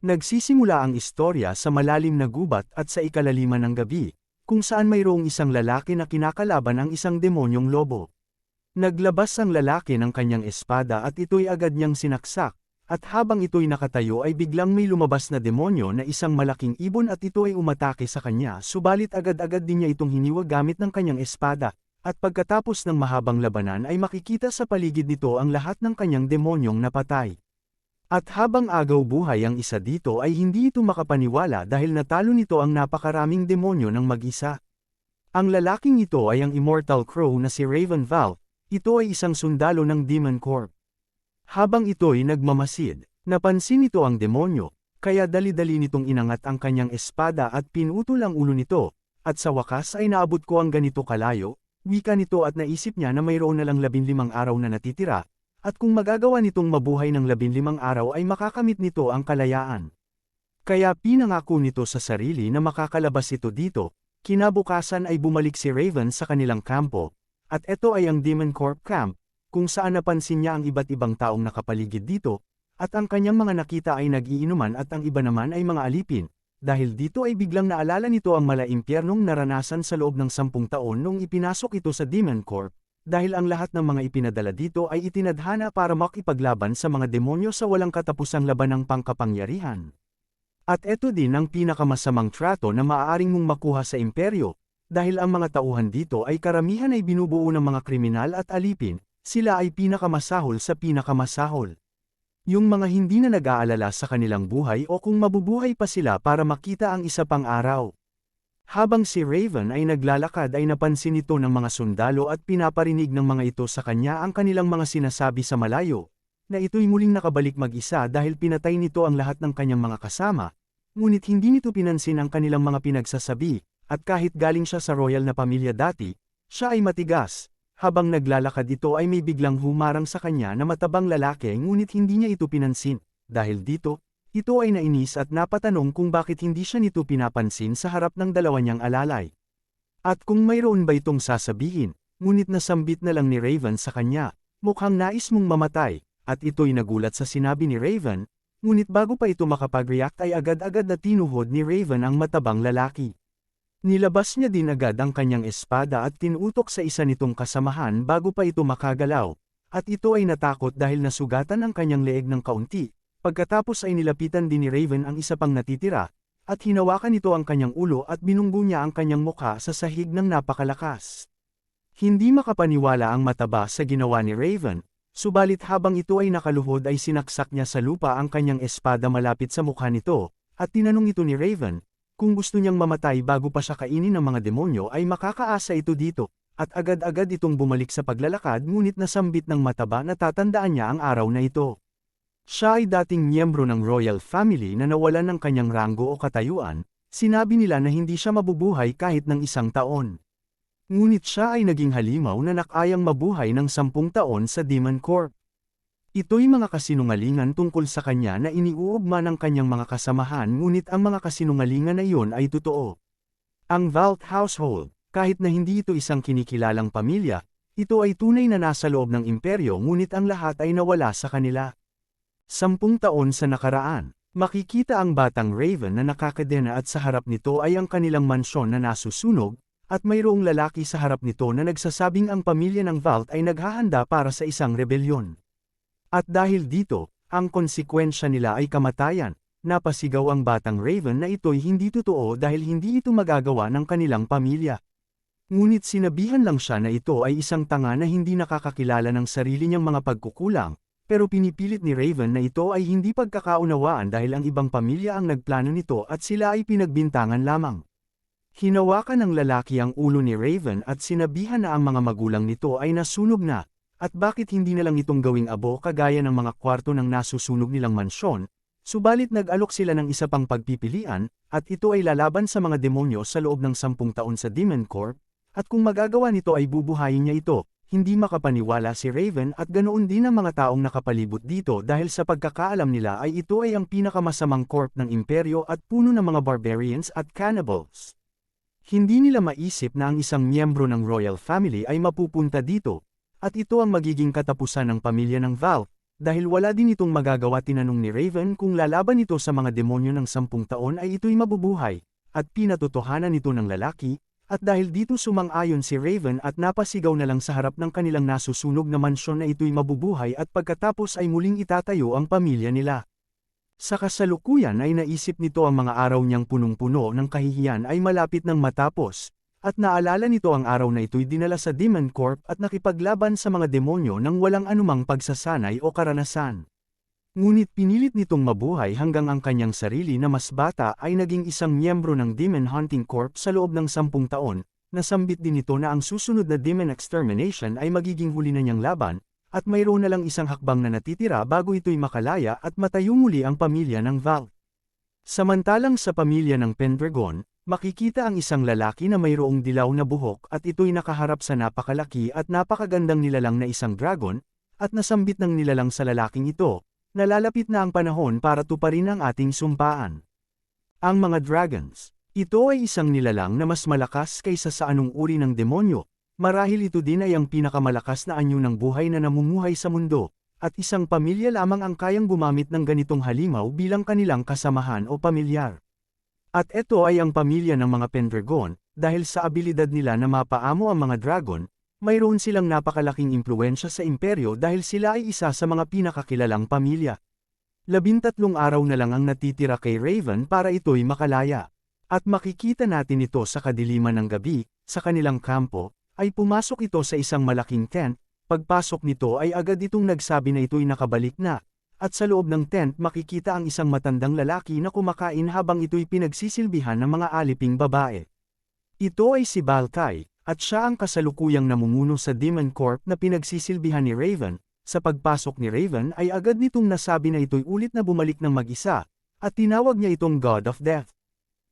Nagsisimula ang istorya sa malalim na gubat at sa ikalaliman ng gabi, kung saan mayroong isang lalaki na kinakalaban ang isang demonyong lobo. Naglabas ang lalaki ng kanyang espada at ito'y agad niyang sinaksak, at habang ito'y nakatayo ay biglang may lumabas na demonyo na isang malaking ibon at ito ay umatake sa kanya subalit agad-agad din niya itong hiniwag gamit ng kanyang espada, at pagkatapos ng mahabang labanan ay makikita sa paligid nito ang lahat ng kanyang demonyong napatay. At habang agaw buhay ang isa dito ay hindi ito makapaniwala dahil natalo nito ang napakaraming demonyo ng mag-isa. Ang lalaking ito ay ang Immortal Crow na si Raven Val, ito ay isang sundalo ng Demon Corp. Habang ito'y nagmamasid, napansin nito ang demonyo, kaya dali-dali nitong inangat ang kanyang espada at pinutol ang ulo nito, at sa wakas ay naabot ko ang ganito kalayo, wika nito at naisip niya na mayroon na lang labinlimang araw na natitira, at kung magagawa nitong mabuhay ng labinlimang araw ay makakamit nito ang kalayaan. Kaya pinangako nito sa sarili na makakalabas ito dito, kinabukasan ay bumalik si Raven sa kanilang kampo, at ito ay ang Demon Corp Camp, kung saan napansin niya ang iba't ibang taong nakapaligid dito, at ang kanyang mga nakita ay nag-iinuman at ang iba naman ay mga alipin, dahil dito ay biglang naalala nito ang mala-impyernong naranasan sa loob ng sampung taon nung ipinasok ito sa Demon Corp, dahil ang lahat ng mga ipinadala dito ay itinadhana para makipaglaban sa mga demonyo sa walang katapusang labanang pangkapangyarihan. At ito din ang pinakamasamang trato na maaaring mong makuha sa imperyo, dahil ang mga tauhan dito ay karamihan ay binubuo ng mga kriminal at alipin, sila ay pinakamasahol sa pinakamasahol. Yung mga hindi na nag-aalala sa kanilang buhay o kung mabubuhay pa sila para makita ang isa pang araw. Habang si Raven ay naglalakad ay napansin ito ng mga sundalo at pinaparinig ng mga ito sa kanya ang kanilang mga sinasabi sa malayo, na ito'y muling nakabalik mag-isa dahil pinatay nito ang lahat ng kanyang mga kasama, ngunit hindi nito pinansin ang kanilang mga pinagsasabi, at kahit galing siya sa royal na pamilya dati, siya ay matigas. Habang naglalakad ito ay may biglang humarang sa kanya na matabang lalaki ngunit hindi niya ito pinansin, dahil dito, ito ay nainis at napatanong kung bakit hindi siya nito pinapansin sa harap ng dalawa niyang alalay. At kung mayroon ba itong sasabihin, ngunit nasambit na lang ni Raven sa kanya, mukhang nais mong mamatay, at ito'y nagulat sa sinabi ni Raven, ngunit bago pa ito makapag-react ay agad-agad na tinuhod ni Raven ang matabang lalaki. Nilabas niya din agad ang kanyang espada at tinutok sa isa nitong kasamahan bago pa ito makagalaw, at ito ay natakot dahil nasugatan ang kanyang leeg ng kaunti, Pagkatapos ay nilapitan din ni Raven ang isa pang natitira, at hinawakan nito ang kanyang ulo at binunggo niya ang kanyang mukha sa sahig ng napakalakas. Hindi makapaniwala ang mataba sa ginawa ni Raven, subalit habang ito ay nakaluhod ay sinaksak niya sa lupa ang kanyang espada malapit sa mukha nito, at tinanong ito ni Raven, kung gusto niyang mamatay bago pa siya kainin ng mga demonyo ay makakaasa ito dito, at agad-agad itong bumalik sa paglalakad ngunit nasambit ng mataba na tatandaan niya ang araw na ito. Siya ay dating miyembro ng royal family na nawalan ng kanyang ranggo o katayuan, sinabi nila na hindi siya mabubuhay kahit ng isang taon. Ngunit siya ay naging halimaw na nakayang mabuhay ng sampung taon sa Demon Corp. Ito'y mga kasinungalingan tungkol sa kanya na iniuugma ng kanyang mga kasamahan ngunit ang mga kasinungalingan na iyon ay totoo. Ang Valt household, kahit na hindi ito isang kinikilalang pamilya, ito ay tunay na nasa loob ng imperyo ngunit ang lahat ay nawala sa kanila. Sampung taon sa nakaraan, makikita ang batang Raven na nakakadena at sa harap nito ay ang kanilang mansyon na nasusunog, at mayroong lalaki sa harap nito na nagsasabing ang pamilya ng Vault ay naghahanda para sa isang rebelyon. At dahil dito, ang konsekwensya nila ay kamatayan, napasigaw ang batang Raven na ito'y hindi totoo dahil hindi ito magagawa ng kanilang pamilya. Ngunit sinabihan lang siya na ito ay isang tanga na hindi nakakakilala ng sarili niyang mga pagkukulang, pero pinipilit ni Raven na ito ay hindi pagkakaunawaan dahil ang ibang pamilya ang nagplano nito at sila ay pinagbintangan lamang. Hinawakan ng lalaki ang ulo ni Raven at sinabihan na ang mga magulang nito ay nasunog na, at bakit hindi na lang itong gawing abo kagaya ng mga kwarto ng nasusunog nilang mansyon, subalit nag-alok sila ng isa pang pagpipilian, at ito ay lalaban sa mga demonyo sa loob ng sampung taon sa Demon Corp, at kung magagawa nito ay bubuhayin niya ito, hindi makapaniwala si Raven at ganoon din ang mga taong nakapalibot dito dahil sa pagkakaalam nila ay ito ay ang pinakamasamang corp ng imperyo at puno ng mga barbarians at cannibals. Hindi nila maisip na ang isang miyembro ng royal family ay mapupunta dito, at ito ang magiging katapusan ng pamilya ng Val, dahil wala din itong magagawa tinanong ni Raven kung lalaban ito sa mga demonyo ng sampung taon ay ito'y mabubuhay, at pinatotohanan ito ng lalaki, at dahil dito sumang-ayon si Raven at napasigaw na lang sa harap ng kanilang nasusunog na mansyon na ito'y mabubuhay at pagkatapos ay muling itatayo ang pamilya nila. Sa kasalukuyan ay naisip nito ang mga araw niyang punong-puno ng kahihiyan ay malapit ng matapos, at naalala nito ang araw na ito'y dinala sa Demon Corp at nakipaglaban sa mga demonyo nang walang anumang pagsasanay o karanasan. Ngunit pinilit nitong mabuhay hanggang ang kanyang sarili na mas bata ay naging isang miyembro ng Demon Hunting Corp sa loob ng sampung taon, nasambit din ito na ang susunod na Demon Extermination ay magiging huli na niyang laban, at mayroon na lang isang hakbang na natitira bago ito'y makalaya at matayo muli ang pamilya ng Val. Samantalang sa pamilya ng Pendragon, Makikita ang isang lalaki na mayroong dilaw na buhok at ito'y nakaharap sa napakalaki at napakagandang nilalang na isang dragon, at nasambit ng nilalang sa lalaking ito, nalalapit na ang panahon para tuparin ang ating sumpaan. Ang mga dragons. Ito ay isang nilalang na mas malakas kaysa sa anong uri ng demonyo, marahil ito din ay ang pinakamalakas na anyo ng buhay na namumuhay sa mundo, at isang pamilya lamang ang kayang gumamit ng ganitong halimaw bilang kanilang kasamahan o pamilyar. At ito ay ang pamilya ng mga Pendragon, dahil sa abilidad nila na mapaamo ang mga dragon, mayroon silang napakalaking impluensya sa imperyo dahil sila ay isa sa mga pinakakilalang pamilya. Labintatlong araw na lang ang natitira kay Raven para ito'y makalaya. At makikita natin ito sa kadiliman ng gabi, sa kanilang kampo, ay pumasok ito sa isang malaking tent, pagpasok nito ay agad itong nagsabi na ito'y nakabalik na, at sa loob ng tent makikita ang isang matandang lalaki na kumakain habang ito'y pinagsisilbihan ng mga aliping babae. Ito ay si Balkai, at siya ang kasalukuyang namumuno sa Demon Corp na pinagsisilbihan ni Raven, sa pagpasok ni Raven ay agad nitong nasabi na ito'y ulit na bumalik ng mag-isa, at tinawag niya itong God of Death.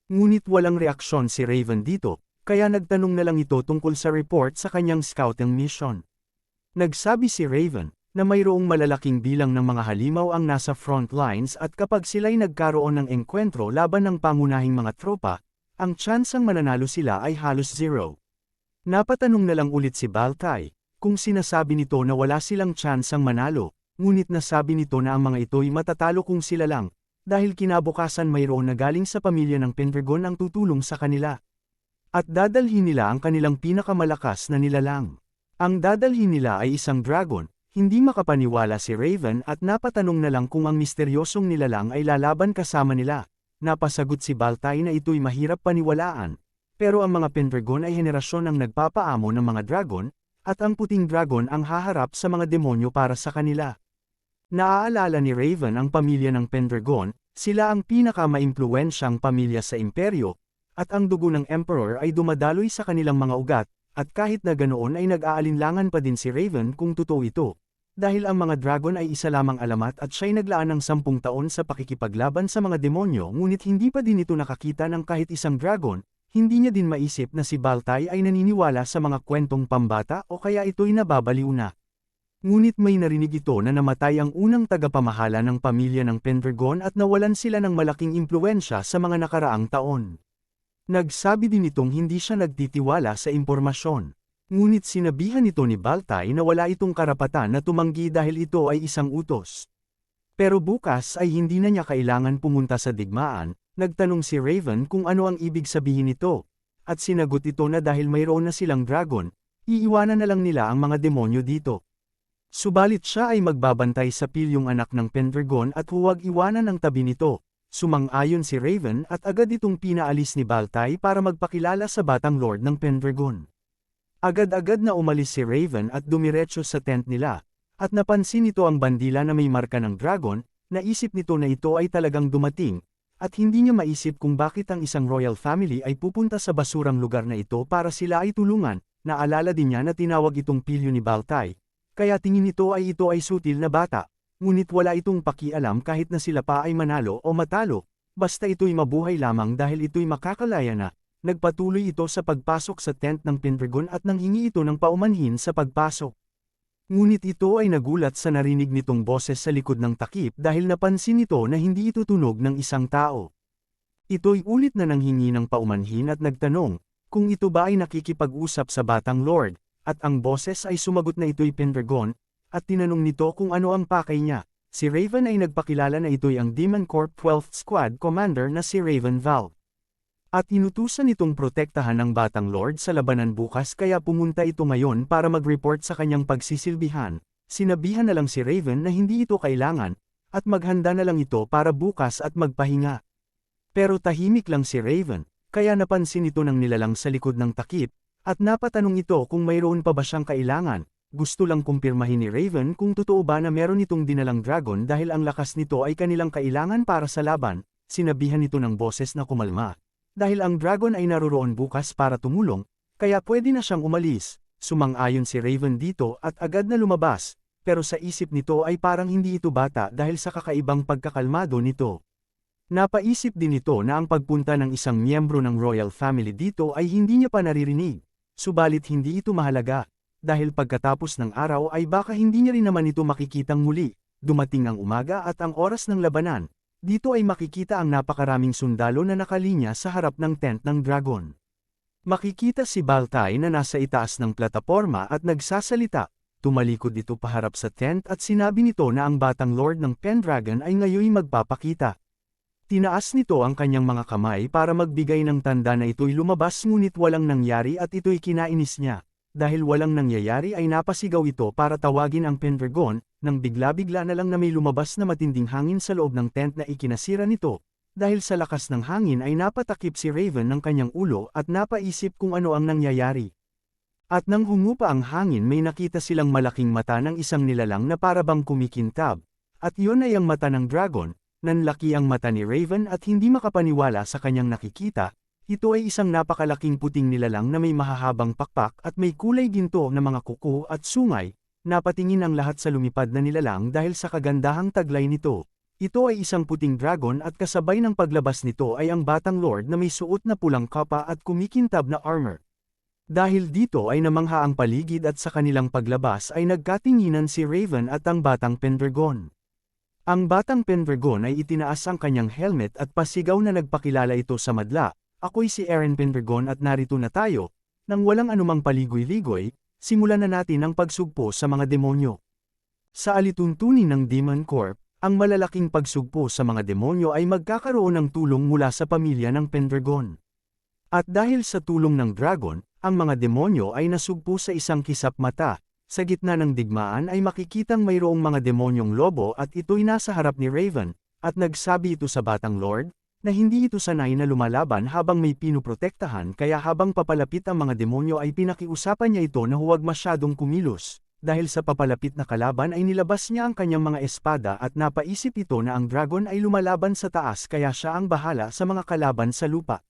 Ngunit walang reaksyon si Raven dito, kaya nagtanong na lang ito tungkol sa report sa kanyang scouting mission. Nagsabi si Raven, na mayroong malalaking bilang ng mga halimaw ang nasa front lines at kapag sila'y nagkaroon ng engkwentro laban ng pangunahing mga tropa, ang tsansang mananalo sila ay halos zero. Napatanong na lang ulit si Baltai, kung sinasabi nito na wala silang tsansang manalo, ngunit nasabi nito na ang mga ito'y matatalo kung sila lang, dahil kinabukasan mayroon na galing sa pamilya ng Pendragon ang tutulong sa kanila. At dadalhin nila ang kanilang pinakamalakas na nilalang. Ang dadalhin nila ay isang dragon, hindi makapaniwala si Raven at napatanong na lang kung ang misteryosong nilalang ay lalaban kasama nila. Napasagot si Baltay na ito'y mahirap paniwalaan. Pero ang mga Pendragon ay henerasyon ang nagpapaamo ng mga dragon, at ang puting dragon ang haharap sa mga demonyo para sa kanila. Naaalala ni Raven ang pamilya ng Pendragon, sila ang pinaka-maimpluwensyang pamilya sa imperyo, at ang dugo ng Emperor ay dumadaloy sa kanilang mga ugat, at kahit na ganoon ay nag-aalinlangan pa din si Raven kung totoo ito. Dahil ang mga dragon ay isa lamang alamat at siya'y naglaan ng sampung taon sa pakikipaglaban sa mga demonyo ngunit hindi pa din ito nakakita ng kahit isang dragon, hindi niya din maisip na si Baltay ay naniniwala sa mga kwentong pambata o kaya ito'y nababaliw na. Ngunit may narinig ito na namatay ang unang tagapamahala ng pamilya ng Pendragon at nawalan sila ng malaking impluensya sa mga nakaraang taon. Nagsabi din itong hindi siya nagtitiwala sa impormasyon. Ngunit sinabihan ito ni Baltay na wala itong karapatan na tumanggi dahil ito ay isang utos. Pero bukas ay hindi na niya kailangan pumunta sa digmaan, nagtanong si Raven kung ano ang ibig sabihin nito. At sinagot ito na dahil mayroon na silang dragon, iiwanan na lang nila ang mga demonyo dito. Subalit siya ay magbabantay sa pilyong anak ng Pendragon at huwag iwanan ang tabi nito. Sumang-ayon si Raven at agad itong pinaalis ni Baltay para magpakilala sa batang lord ng Pendragon. Agad-agad na umalis si Raven at dumiretso sa tent nila, at napansin nito ang bandila na may marka ng dragon, naisip nito na ito ay talagang dumating, at hindi niya maisip kung bakit ang isang royal family ay pupunta sa basurang lugar na ito para sila ay tulungan, naalala din niya na tinawag itong pilyo ni Baltay, kaya tingin nito ay ito ay sutil na bata, ngunit wala itong pakialam kahit na sila pa ay manalo o matalo, basta ito'y mabuhay lamang dahil ito'y makakalaya na, Nagpatuloy ito sa pagpasok sa tent ng Pendragon at nanghingi ito ng paumanhin sa pagpasok. Ngunit ito ay nagulat sa narinig nitong boses sa likod ng takip dahil napansin nito na hindi ito tunog ng isang tao. Ito'y ulit na nanghingi ng paumanhin at nagtanong, kung ito ba ay nakikipag-usap sa batang lord, at ang boses ay sumagot na ito'y Pendragon, at tinanong nito kung ano ang pakay niya. Si Raven ay nagpakilala na ito'y ang Demon Corp 12th Squad Commander na si Raven Val. At inutusan itong protektahan ng Batang Lord sa labanan bukas kaya pumunta ito ngayon para mag-report sa kanyang pagsisilbihan. Sinabihan na lang si Raven na hindi ito kailangan, at maghanda na lang ito para bukas at magpahinga. Pero tahimik lang si Raven, kaya napansin ito ng nilalang sa likod ng takip, at napatanong ito kung mayroon pa ba siyang kailangan. Gusto lang kumpirmahin ni Raven kung totoo ba na meron itong dinalang dragon dahil ang lakas nito ay kanilang kailangan para sa laban, sinabihan ito ng boses na kumalma. Dahil ang dragon ay naroroon bukas para tumulong, kaya pwede na siyang umalis. Sumang-ayon si Raven dito at agad na lumabas, pero sa isip nito ay parang hindi ito bata dahil sa kakaibang pagkakalmado nito. Napaisip din ito na ang pagpunta ng isang miyembro ng royal family dito ay hindi niya pa naririnig, subalit hindi ito mahalaga, dahil pagkatapos ng araw ay baka hindi niya rin naman ito makikitang muli, dumating ang umaga at ang oras ng labanan, dito ay makikita ang napakaraming sundalo na nakalinya sa harap ng tent ng dragon. Makikita si Baltay na nasa itaas ng plataporma at nagsasalita, tumalikod ito paharap sa tent at sinabi nito na ang batang lord ng Pendragon ay ngayoy magpapakita. Tinaas nito ang kanyang mga kamay para magbigay ng tanda na ito'y lumabas ngunit walang nangyari at ito'y kinainis niya. Dahil walang nangyayari ay napasigaw ito para tawagin ang Pendragon, nang bigla-bigla na lang na may lumabas na matinding hangin sa loob ng tent na ikinasira nito. Dahil sa lakas ng hangin ay napatakip si Raven ng kanyang ulo at napaisip kung ano ang nangyayari. At nang humupa ang hangin may nakita silang malaking mata ng isang nilalang na parabang kumikintab. At yun ay ang mata ng dragon, Nanlaki ang mata ni Raven at hindi makapaniwala sa kanyang nakikita, ito ay isang napakalaking puting nilalang na may mahahabang pakpak at may kulay ginto na mga kuko at sungay, napatingin ang lahat sa lumipad na nilalang dahil sa kagandahang taglay nito. Ito ay isang puting dragon at kasabay ng paglabas nito ay ang batang lord na may suot na pulang kapa at kumikintab na armor. Dahil dito ay namangha ang paligid at sa kanilang paglabas ay nagkatinginan si Raven at ang batang Pendragon. Ang batang Pendragon ay itinaas ang kanyang helmet at pasigaw na nagpakilala ito sa madla, ako'y si Aaron Pendragon at narito na tayo, nang walang anumang paligoy-ligoy, simulan na natin ang pagsugpo sa mga demonyo. Sa alituntunin ng Demon Corp, ang malalaking pagsugpo sa mga demonyo ay magkakaroon ng tulong mula sa pamilya ng Pendragon. At dahil sa tulong ng dragon, ang mga demonyo ay nasugpo sa isang kisap mata, sa gitna ng digmaan ay makikitang mayroong mga demonyong lobo at ito'y nasa harap ni Raven, at nagsabi ito sa Batang Lord, na hindi ito sanay na lumalaban habang may pinuprotektahan kaya habang papalapit ang mga demonyo ay pinakiusapan niya ito na huwag masyadong kumilos. Dahil sa papalapit na kalaban ay nilabas niya ang kanyang mga espada at napaisip ito na ang dragon ay lumalaban sa taas kaya siya ang bahala sa mga kalaban sa lupa.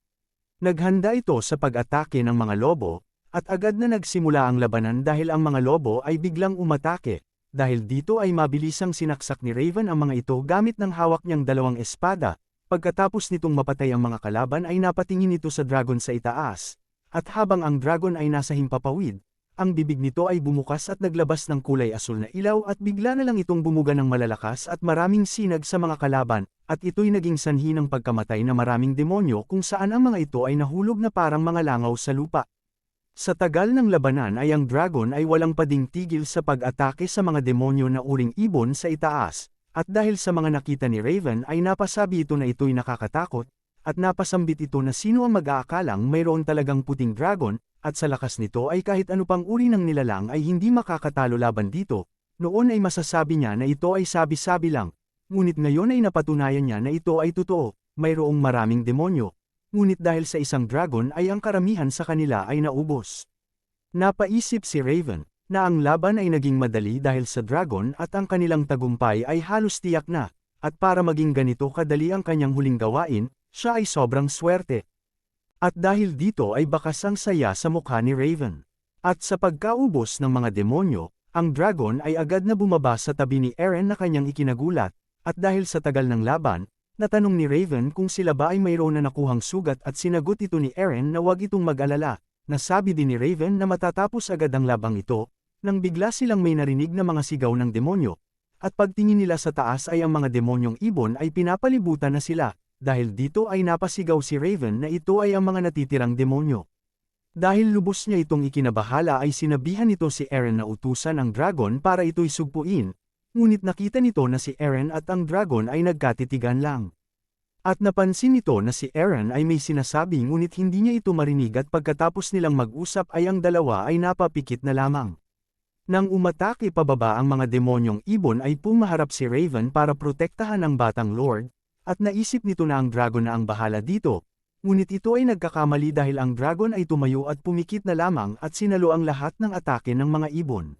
Naghanda ito sa pag-atake ng mga lobo, at agad na nagsimula ang labanan dahil ang mga lobo ay biglang umatake, dahil dito ay mabilisang sinaksak ni Raven ang mga ito gamit ng hawak niyang dalawang espada, pagkatapos nitong mapatay ang mga kalaban ay napatingin ito sa dragon sa itaas, at habang ang dragon ay nasa himpapawid, ang bibig nito ay bumukas at naglabas ng kulay asul na ilaw at bigla na lang itong bumuga ng malalakas at maraming sinag sa mga kalaban, at ito'y naging sanhi ng pagkamatay na maraming demonyo kung saan ang mga ito ay nahulog na parang mga langaw sa lupa. Sa tagal ng labanan ay ang dragon ay walang pading tigil sa pag-atake sa mga demonyo na uring ibon sa itaas, at dahil sa mga nakita ni Raven ay napasabi ito na ito'y nakakatakot, at napasambit ito na sino ang mag-aakalang mayroon talagang puting dragon, at sa lakas nito ay kahit ano pang uri ng nilalang ay hindi makakatalo laban dito, noon ay masasabi niya na ito ay sabi-sabi lang, ngunit ngayon ay napatunayan niya na ito ay totoo, mayroong maraming demonyo, ngunit dahil sa isang dragon ay ang karamihan sa kanila ay naubos. Napaisip si Raven, na ang laban ay naging madali dahil sa dragon at ang kanilang tagumpay ay halos tiyak na, at para maging ganito kadali ang kanyang huling gawain, siya ay sobrang swerte. At dahil dito ay bakas ang saya sa mukha ni Raven. At sa pagkaubos ng mga demonyo, ang dragon ay agad na bumaba sa tabi ni Eren na kanyang ikinagulat, at dahil sa tagal ng laban, Natanong ni Raven kung sila ba ay mayroon na nakuhang sugat at sinagot ito ni Eren na huwag itong mag-alala. Nasabi din ni Raven na matatapos agad ang labang ito, nang bigla silang may narinig na mga sigaw ng demonyo. At pagtingin nila sa taas ay ang mga demonyong ibon ay pinapalibutan na sila, dahil dito ay napasigaw si Raven na ito ay ang mga natitirang demonyo. Dahil lubos niya itong ikinabahala ay sinabihan nito si Eren na utusan ang dragon para ito'y sugpuin, ngunit nakita nito na si Eren at ang dragon ay nagkatitigan lang. At napansin nito na si Eren ay may sinasabi ngunit hindi niya ito marinig at pagkatapos nilang mag-usap ay ang dalawa ay napapikit na lamang. Nang umatake pababa ang mga demonyong ibon ay pumaharap si Raven para protektahan ang batang Lord, at naisip nito na ang dragon na ang bahala dito, ngunit ito ay nagkakamali dahil ang dragon ay tumayo at pumikit na lamang at sinalo ang lahat ng atake ng mga ibon.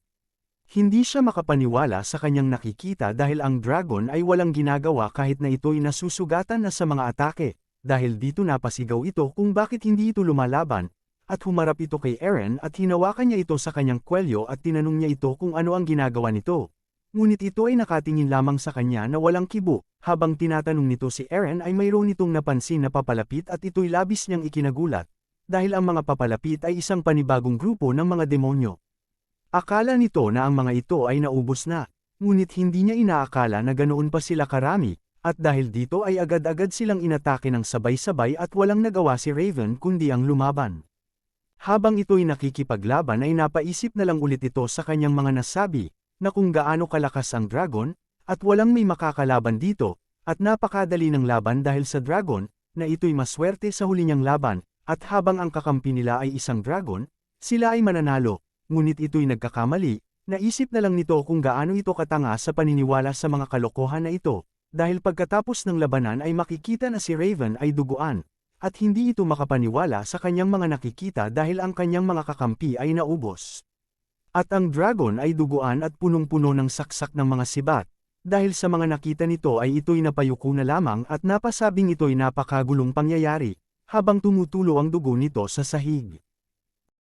Hindi siya makapaniwala sa kanyang nakikita dahil ang dragon ay walang ginagawa kahit na ito'y nasusugatan na sa mga atake, dahil dito napasigaw ito kung bakit hindi ito lumalaban, at humarap ito kay Eren at hinawakan niya ito sa kanyang kwelyo at tinanong niya ito kung ano ang ginagawa nito. Ngunit ito ay nakatingin lamang sa kanya na walang kibo, habang tinatanong nito si Eren ay mayroon itong napansin na papalapit at ito'y labis niyang ikinagulat, dahil ang mga papalapit ay isang panibagong grupo ng mga demonyo. Akala nito na ang mga ito ay naubos na, ngunit hindi niya inaakala na ganoon pa sila karami, at dahil dito ay agad-agad silang inatake ng sabay-sabay at walang nagawa si Raven kundi ang lumaban. Habang ito'y nakikipaglaban ay napaisip na lang ulit ito sa kanyang mga nasabi, na kung gaano kalakas ang dragon, at walang may makakalaban dito, at napakadali ng laban dahil sa dragon, na ito'y maswerte sa huli niyang laban, at habang ang kakampi nila ay isang dragon, sila ay mananalo, ngunit ito'y nagkakamali, naisip na lang nito kung gaano ito katanga sa paniniwala sa mga kalokohan na ito, dahil pagkatapos ng labanan ay makikita na si Raven ay duguan, at hindi ito makapaniwala sa kanyang mga nakikita dahil ang kanyang mga kakampi ay naubos. At ang dragon ay duguan at punong-puno ng saksak ng mga sibat, dahil sa mga nakita nito ay ito'y napayuko na lamang at napasabing ito'y napakagulong pangyayari, habang tumutulo ang dugo nito sa sahig.